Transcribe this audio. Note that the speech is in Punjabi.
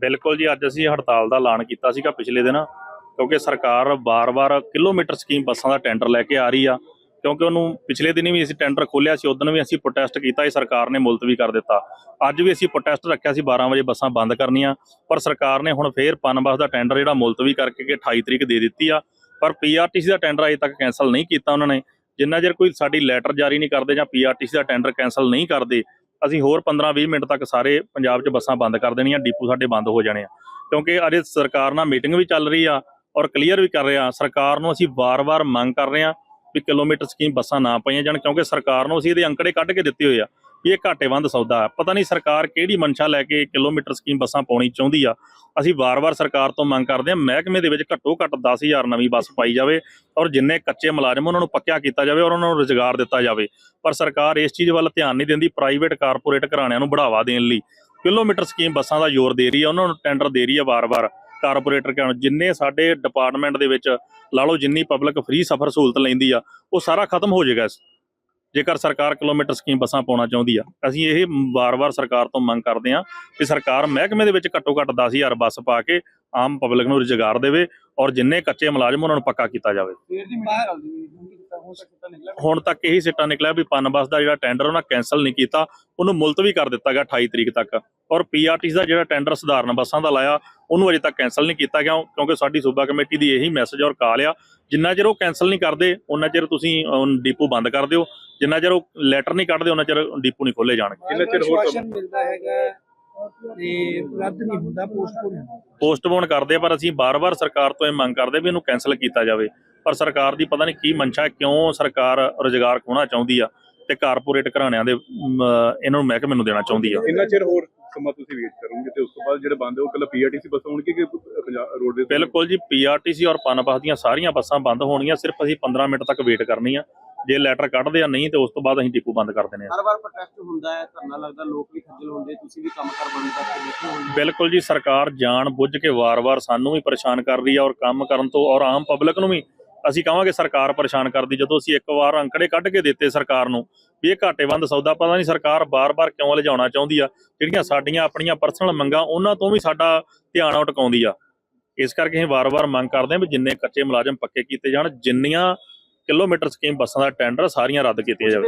ਬਿਲਕੁਲ ਜੀ, ਅੱਜ ਅਸੀਂ ਹੜਤਾਲ ਦਾ ਐਲਾਨ ਕੀਤਾ ਸੀਗਾ ਪਿਛਲੇ ਦਿਨ, ਕਿਉਂਕਿ ਸਰਕਾਰ ਵਾਰ-ਵਾਰ ਕਿਲੋਮੀਟਰ ਸਕੀਮ ਬੱਸਾਂ ਦਾ ਟੈਂਡਰ ਲੈ ਕੇ ਆ ਰਹੀ ਆ, ਕਿਉਂਕਿ ਉਹਨੂੰ ਪਿਛਲੇ ਦਿਨੀ ਵੀ ਅਸੀਂ ਟੈਂਡਰ ਖੋਲਿਆ ਸੀ ਉਦੋਂ ਵੀ ਅਸੀਂ ਪ੍ਰੋਟੈਸਟ ਕੀਤਾ, ਇਹ ਸਰਕਾਰ ਨੇ ਮੁਲਤਵੀ ਕਰ ਦਿੱਤਾ। ਅੱਜ ਵੀ ਅਸੀਂ ਪ੍ਰੋਟੈਸਟ ਰੱਖਿਆ ਸੀ 12 ਵਜੇ ਬੱਸਾਂ ਬੰਦ ਕਰਨੀਆਂ, ਪਰ ਸਰਕਾਰ ਨੇ ਹੁਣ ਫੇਰ ਪਨ ਬੱਸ ਦਾ ਟੈਂਡਰ ਜਿਹੜਾ ਮੁਲਤਵੀ ਕਰਕੇ ਕਿ 28 ਤਰੀਕ ਦੇ ਦਿੱਤੀ ਆ, ਪਰ ਪੀਆਰਟੀਸੀ ਦਾ ਟੈਂਡਰ ਅਜੇ ਤੱਕ ਕੈਨਸਲ ਨਹੀਂ ਕੀਤਾ ਉਹਨਾਂ ਨੇ। ਜਿੰਨਾ ਚਿਰ ਕੋਈ ਸਾਡੀ ਲੈਟਰ ਜਾਰੀ ਨਹੀਂ ਕਰਦੇ ਜਾਂ ਪੀਆਰਟੀਸੀ ਦਾ ਟੈਂਡਰ ਕੈਨਸਲ ਨਹੀਂ ਕਰਦੇ ਅਸੀਂ ਹੋਰ 15-20 ਮਿੰਟ ਤੱਕ ਸਾਰੇ ਪੰਜਾਬ 'ਚ ਬੱਸਾਂ ਬੰਦ ਕਰ ਦੇਣੀਆਂ, ਡੀਪੂ ਸਾਡੇ ਬੰਦ ਹੋ ਜਾਣੇ ਆ। ਕਿਉਂਕਿ ਅਜੇ ਸਰਕਾਰ ਨਾਲ ਮੀਟਿੰਗ ਵੀ ਚੱਲ ਰਹੀ ਆ ਔਰ ਕਲੀਅਰ ਵੀ ਕਰ ਰਹੇ ਆ, ਸਰਕਾਰ ਨੂੰ ਅਸੀਂ ਵਾਰ-ਵਾਰ ਮੰਗ ਕਰ ਰਹੇ ਆ ਵੀ ਕਿਲੋਮੀਟਰ ਸਕੀਮ ਬੱਸਾਂ ਨਾ ਪਾਈਆਂ ਜਾਣ ਕਿਉਂਕਿ ਸਰਕਾਰ ਨੂੰ ਅਸੀਂ ਇਹਦੇ ਅੰਕੜੇ ਕੱਢ ਕੇ ਦਿੱਤੇ ਹੋਏ ਆ। ਵੀ ਇਹ ਘਾਟੇਵੰਦ ਸੌਦਾ ਹੈ। ਪਤਾ ਨਹੀਂ ਸਰਕਾਰ ਕਿਹੜੀ ਮਨਸ਼ਾ ਲੈ ਕੇ ਕਿਲੋਮੀਟਰ ਸਕੀਮ ਬੱਸਾਂ ਪਾਉਣੀ ਚਾਹੁੰਦੀ ਆ। ਅਸੀਂ ਵਾਰ-ਵਾਰ ਸਰਕਾਰ ਤੋਂ ਮੰਗ ਕਰਦੇ ਹਾਂ, ਮਹਿਕਮੇ ਦੇ ਵਿੱਚ ਘੱਟੋ ਘੱਟ 10000 ਨਵੀਂ ਬੱਸ ਪਾਈ ਜਾਵੇ ਔਰ ਜਿੰਨੇ ਕੱਚੇ ਮੁਲਾਜ਼ਮ ਉਹਨਾਂ ਨੂੰ ਪੱਕਿਆ ਕੀਤਾ ਜਾਵੇ ਔਰ ਉਹਨਾਂ ਨੂੰ ਰੁਜ਼ਗਾਰ ਦਿੱਤਾ ਜਾਵੇ। ਪਰ ਸਰਕਾਰ ਇਸ ਚੀਜ਼ ਵੱਲ ਧਿਆਨ ਨਹੀਂ ਦਿੰਦੀ ਪ੍ਰਾਈਵੇਟ ਕਾਰਪੋਰੇਟ ਘਰਾਣਿਆਂ ਨੂੰ ਬੜਾਵਾ ਦੇਣ ਲਈ। ਕਿਲੋਮੀਟਰ ਸਕੀਮ ਬੱਸਾਂ ਦਾ ਜ਼ੋਰ ਦੇ ਰਹੀ ਹੈ ਉਹਨਾਂ ਨੂੰ ਟੈਂਡਰ ਦੇ ਰਹੀ ਹੈ ਵਾਰ-ਵਾਰ। ਕਾਰਪੋਰੇਟਰ ਕਹਿਣ ਜਿੰਨੇ ਸਾਡੇ ਡਿਪਾਰਟਮੈਂਟ ਦੇ ਵਿੱਚ ਲਾ ਲਓ ਜਿੰਨੀ ਪਬਲਿਕ ਫ੍ਰੀ ਸਫ਼ਰ ਸਹੂਲਤ ਲੈਂਦੀ ਆ, ਉਹ ਸਾਰਾ ਖਤਮ ਹੋ ਜਾਏਗਾ ਜੇਕਰ ਸਰਕਾਰ ਕਿਲੋਮੀਟਰ ਸਕੀਮ ਬੱਸਾਂ ਪਾਉਣਾ ਚਾਹੁੰਦੀ ਆ, ਅਸੀਂ ਇਹ ਵਾਰ-ਵਾਰ ਸਰਕਾਰ ਤੋਂ ਮੰਗ ਕਰਦੇ ਹਾਂ ਕਿ ਸਰਕਾਰ ਮਹਿਕਮੇ ਦੇ ਵਿੱਚ ਘੱਟੋ ਘੱਟ 10000 ਬੱਸ ਪਾ ਕੇ ਆਮ ਪਬਲਿਕ ਨੂੰ ਰੁਜ਼ਗਾਰ ਦੇਵੇ ਔਰ ਜਿੰਨੇ ਕੱਚੇ ਮੁਲਾਜ਼ਮ ਉਹਨਾਂ ਨੂੰ ਪੱਕਾ ਕੀਤਾ ਜਾਵੇ। ਹੁਣ ਤੱਕ ਇਹੀ ਸਿੱਟਾ ਨਿਕਲਿਆ ਵੀ ਪਨ ਬੱਸ ਦਾ ਜਿਹੜਾ ਟੈਂਡਰ ਉਹਨਾਂ ਕੈਨਸਲ ਨਹੀਂ ਕੀਤਾ ਉਹਨੂੰ ਮੁਲਤਵੀ ਕਰ ਦਿੱਤਾ ਗਿਆ 28 ਤਰੀਕ ਤੱਕ। ਔਰ ਪੀਆਰਟੀਸ ਦਾ ਜਿਹੜਾ ਟੈਂਡਰ ਸਧਾਰਨ ਬੱਸਾਂ ਦਾ ਲਾਇਆ ਉਹਨੂੰ ਅਜੇ ਤੱਕ ਕੈਨਸਲ ਨਹੀਂ ਕੀਤਾ ਗਿਆ ਕਿਉਂਕਿ ਸਾਡੀ ਸੂਬਾ ਕਮੇਟੀ ਦੀ ਇਹੀ ਮੈਸੇਜ ਔਰ ਕਾਲ ਆ। ਜਿੰਨਾ ਚਿਰ ਉਹ ਕੈਨਸਲ ਨਹੀਂ ਕਰਦੇ ਉਹਨਾਂ ਚਿਰ ਤੁਸੀਂ ਡਿਪੂ ਬੰਦ ਕਰ ਦਿਓ। ਜਿੰਨਾ ਚਿਰ ਉਹ ਲੈਟਰ ਨਹੀਂ ਕੱਢਦੇ ਉਹਨਾਂ ਚਿਰ ਡਿਪੂ ਨਹੀਂ ਖੋਲੇ ਜਾਣਗੇ। ਕਿੰਨਾ ਚਿਰ ਹੋਰ ਮਿਲਦਾ ਹੈਗਾ ਤੇ ਰੱਦ ਨਹੀਂ ਹੁੰਦਾ ਪੋਸਟਪੋਨ ਪੋਸਟਪੋਨ ਕਰਦੇ ਪਰ ਅਸੀਂ ਬਾਰ-ਬਾਰ ਸਰਕਾਰ ਤੋਂ ਇਹ ਮੰਗ ਕਰਦੇ ਵੀ ਇਹਨੂੰ ਕੈਨਸਲ ਕੀਤਾ ਜਾਵੇ। ਪਰ ਸਰਕਾਰ ਦੀ ਪਤਾ ਨਹੀਂ ਕੀ ਮਨਸ਼ਾ ਹੈ, ਕਿਉਂ ਸਰਕਾਰ ਰੁਜ਼ਗਾਰ ਖੋਣਾ ਚਾਹੁੰਦੀ ਆ ਤੇ ਕਾਰਪੋਰੇਟ ਘਰਾਣਿਆਂ ਦੇ ਇਹਨਾਂ ਨੂੰ ਮਹਿਕਮੇ ਨੂੰ ਦੇਣਾ ਚਾਹੁੰਦੀ ਆ। ਕਿੰਨਾ ਚਿਰ ਹੋਰ ਸਮਾਂ ਤੁਸੀਂ ਵੇਟ ਕਰੋਗੇ ਤੇ ਉਸ ਤੋਂ ਬਾਅਦ ਜਿਹੜੇ ਬੰਦ ਹੈ ਉਹ ਕੱਲਾ ਪੀਆਰਟੀਸੀ ਬੱਸ ਹੋਣਗੇ ਕਿ ਰੋਡ ਦੇ ਬਿਲਕੁਲ ਜੀ ਪੀਆਰਟੀਸੀ ਔਰ ਪਨਬਸ ਦੀਆਂ ਸਾਰੀਆਂ ਬੱਸਾਂ ਬੰਦ ਹੋਣਗੀਆਂ ਸਿਰਫ ਅਸੀਂ 15 ਮਿੰਟ ਤੱਕ ਵੇਟ ਕਰਨੀ ਆ। ਜੇ ਲੈਟਰ ਕੱਢਦੇ ਆ ਨਹੀਂ ਤੇ ਉਸ ਤੋਂ ਬਾਅਦ ਅਸੀਂ ਡਿਪੂ ਬੰਦ ਕਰ ਦਿੰਦੇ ਆ। ਹਰ ਵਾਰ ਪ੍ਰੋਟੈਸਟ ਹੁੰਦਾ ਹੈ ਧਰਨਾ ਲੱਗਦਾ ਲੋਕ ਵੀ ਖੱਜਲ ਹੁੰਦੇ ਤੁਸੀਂ ਵੀ ਕੰਮ ਕਰ ਬੰਦ ਕਰਕੇ ਬੈਠੇ ਹੋਏ ਬਿਲਕੁਲ ਜੀ ਸਰਕਾਰ ਜਾਣ ਬੁੱਝ ਕੇ ਵਾਰ-ਵਾਰ ਸਾਨੂੰ ਵੀ ਪਰੇਸ਼ਾਨ ਕਰ ਰਹੀ ਆ ਔਰ ਕੰਮ ਕਰਨ ਤੋਂ ਔਰ ਆਮ ਪਬਲਿਕ ਨੂੰ ਵੀ ਅਸੀਂ ਕਹਾਂਗੇ ਸਰਕਾਰ ਪਰੇਸ਼ਾਨ ਕਰਦੀ, ਜਦੋਂ ਅਸੀਂ ਇੱਕ ਵਾਰ ਅੰਕੜੇ ਕੱਢ ਕੇ ਦਿੱਤੇ ਸਰਕਾਰ ਨੂੰ, ਵੀ ਇਹ ਘਾਟੇਵੰਦ ਸੌਦਾ, ਪਤਾ ਨਹੀਂ ਸਰਕਾਰ ਬਾਰ-ਬਾਰ ਕਿਉਂ ਲਿਜਾਉਣਾ ਚਾਹੁੰਦੀ ਆ, ਜਿਹੜੀਆਂ ਸਾਡੀਆਂ ਆਪਣੀਆਂ ਪਰਸਨਲ ਮੰਗਾਂ, ਉਹਨਾਂ ਤੋਂ ਵੀ ਸਾਡਾ ਧਿਆਨ ਅਟਕਾਉਂਦੀ ਆ। ਇਸ ਕਰਕੇ ਅਸੀਂ ਵਾਰ-ਵਾਰ ਮੰਗ ਕਰਦੇ ਹਾਂ ਵੀ ਜਿੰਨੇ ਕੱਚੇ ਮੁਲਾਜ਼ਮ ਪੱਕੇ ਕੀਤੇ ਜਾਣ, ਜਿੰਨੀਆਂ ਕਿਲੋਮੀਟਰ ਸਕੀਮ ਬੱਸਾਂ ਦਾ ਟੈਂਡਰ ਸਾਰੀਆਂ ਰੱਦ ਕੀਤੀਆਂ ਜਾਵੇ।